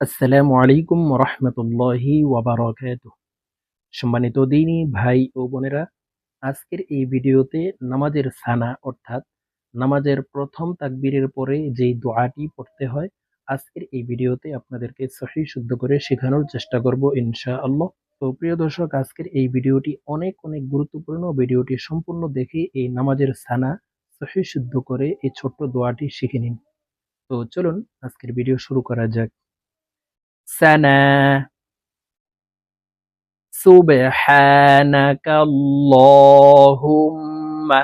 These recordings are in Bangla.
আসসালামু আলাইকুম রহমতুল্লাহি ওয়াবারকাত সম্মানিত দিনী ভাই ও বোনেরা, আজকের এই ভিডিওতে নামাজের সানা অর্থাৎ নামাজের প্রথম তাকবীরের পরে যেই দোয়াটি পড়তে হয়, আজকের এই ভিডিওতে আপনাদেরকে সহি শুদ্ধ করে শেখানোর চেষ্টা করব ইনশা আল্লাহ তো প্রিয় দর্শক, আজকের এই ভিডিওটি অনেক অনেক গুরুত্বপূর্ণ। ভিডিওটি সম্পূর্ণ দেখে এই নামাজের সানা সহি শুদ্ধ করে এই ছোট্ট দোয়াটি শিখে নিন। তো চলুন, আজকের ভিডিও শুরু করা যাক। সানা সুবহানাকাল্লাহুম্মা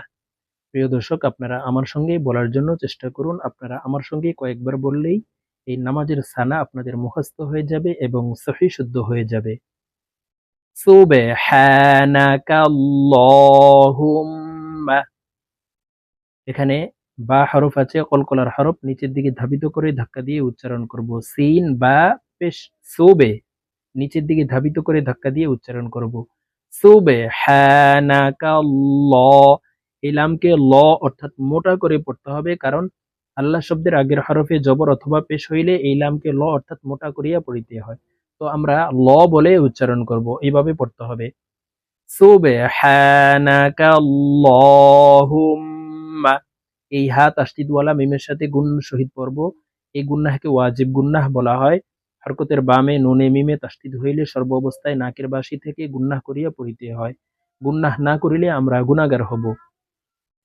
প্রিয় দর্শক, আপনারা আমার সঙ্গেই বলার জন্য চেষ্টা করুন। আপনারা আমার সঙ্গে কয়েকবার বললেই এই নামাজের সানা আপনাদের মুখস্থ হয়ে যাবে এবং সহি শুদ্ধ হয়ে যাবে। এখানে বা হরফ আছে, কলকলার হরফ নিচের দিকে ধাবিত করে ধাক্কা দিয়ে উচ্চারণ করব। সিন বা পেশ সুবে নিচের দিকে ধাবিত করে ধাক্কা দিয়ে উচ্চারণ করব। সুবে এই লামকে ল অর্থাৎ মোটা করে পড়তে হবে কারণ আল্লাহ শব্দের আগের হরফে জবর অথবা পেশ হইলে এই লামকে ল অর্থাৎ মোটা করিয়া পড়িতে হয়। তো আমরা ল বলে উচ্চারণ করব, এইভাবে পড়তে হবে। সুবে এই হাত আস্তিদওয়ালা মিমের সাথে গুণ শহীদ পর্ব এই গুন্নাহকে ওয়াজিব গুন্নাহ বলা হয়। হরকতের বামে নুনে মিমে তাস্তিদ হইলে সর্ব অবস্থায় নাকের বাসি থেকে গুন্নাহ করিয়া পড়িতে হয় গুন্নাহ না করিলে আমরা গুনাগার হব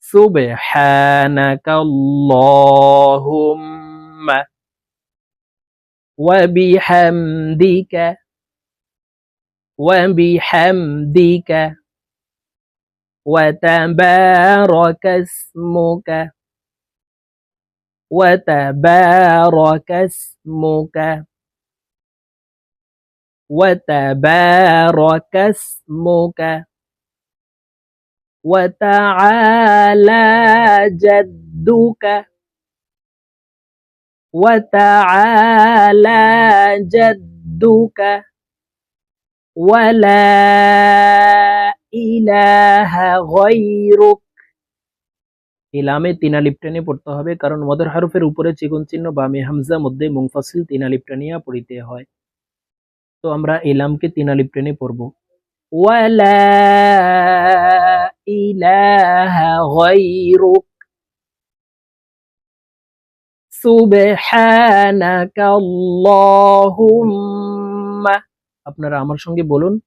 সুবহানাকাল্লাহুম্মা ওয়া বিহামদিকা ওয়া বিহামদিকা وتبارك اسمك وتبارك اسمك وتبارك اسمك وتعالى جدك وتعالى جدك ولا ইলাহা গায়রুক ইলামে তিন আলিফ টেনে পড়তে হবে কারণ মদের হারফের উপরে চিকন চিহ্ন বা মে হামজা মধ্যে মুংফাসিল তিন আলিফ টানিয়া পড়িতে হয় তো আমরা এলামকে তিন আলিফ টেনে পড়ব। ওয়ালা ইলাহা গায়রুক। সুবহানাকা আল্লাহুম্মা। আপনারা আমার সঙ্গে বলুন।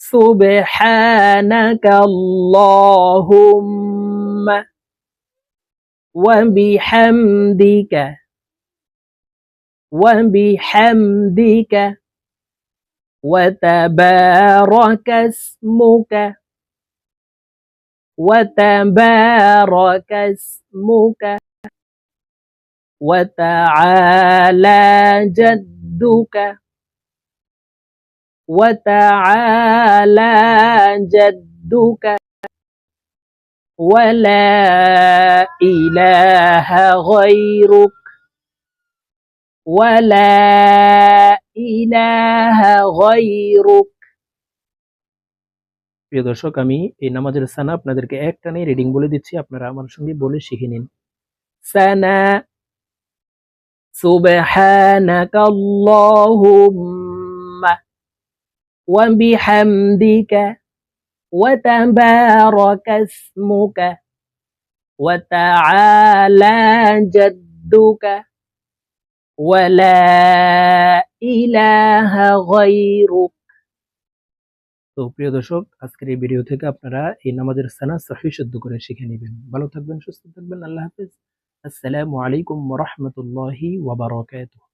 সুবহানাকা আল্লাহুম্মা। ওয়া বিহামদিকা। ওয়া বিহামদিকা। وتبارك اسمك. وتبارك اسمك. وتعالى جدك. وتعالى جدك. ولا إله غيرك. ولا إله غيرك প্রিয় দর্শক আমি এই নামাজের সানা আপনাদেরকে এক টানে রিডিং বলে দিচ্ছি আপনারা আমার সঙ্গে বলে শিখে নিন সানা সুবহানাকাল্লাহুম্মা وبحمدك وتبارك اسمك وتعالى جدك ولا إله غيرك তো প্রিয় দর্শক আজকের এই ভিডিও থেকে আপনারা এই নামাজের সানা সহি শুদ্ধ করে শিখে নেবেন ভালো থাকবেন সুস্থ থাকবেন আল্লাহ হাফেজ আসসালামু আলাইকুম রহমতুল্লাহি ওয়াবারকাতুহ